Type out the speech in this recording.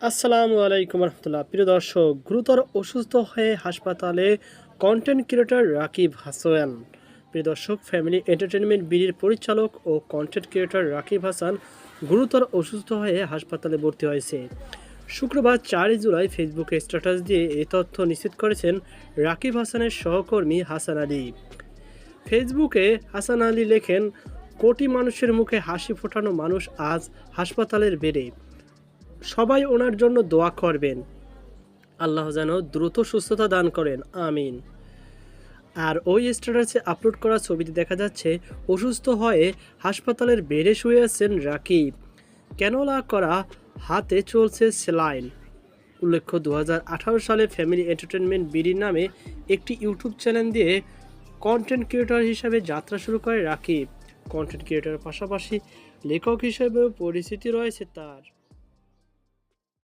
আসসালামু আলাইকুম রহমতুল্লাহ। প্রিয় দর্শক, গুরুতর অসুস্থ হয়ে হাসপাতালে কন্টেন্ট ক্রিয়েটর রাকিব হাসান। প্রিয় দর্শক ফ্যামিলি এন্টারটেনমেন্ট বিডির পরিচালক ও কন্টেন্ট ক্রিয়েটর রাকিব হাসান গুরুতর অসুস্থ হয়ে হাসপাতালে ভর্তি হয়েছে। শুক্রবার চারই জুলাই ফেসবুকে স্ট্যাটাস দিয়ে এই তথ্য নিশ্চিত করেছেন রাকিব হাসানের সহকর্মী হাসান আলী। ফেসবুকে হাসান আলী লেখেন, কোটি মানুষের মুখে হাসি ফোটানো মানুষ আজ হাসপাতালের বেডে। সবাই ওনার জন্য দোয়া করবেন। আল্লাহ যেন দ্রুত সুস্থতা দান করেন, আমিন। আর ওই স্ট্যাটাসে আপলোড করা ছবিতে দেখা যাচ্ছে, অসুস্থ হয়ে হাসপাতালের বেডে শুয়ে আছেন রাকিব। ক্যানোলা করা হাতে চলছে সেলাইন। উল্লেখ্য দু হাজার আঠারো সালে ফ্যামিলি এন্টারটেনমেন্ট বিডি নামে একটি ইউটিউব চ্যানেল দিয়ে কন্টেন্ট ক্রিয়েটর হিসাবে যাত্রা শুরু করে রাকিব। কন্টেন্ট ক্রিয়েটরের পাশাপাশি লেখক হিসেবেও পরিচিতি রয়েছে তার।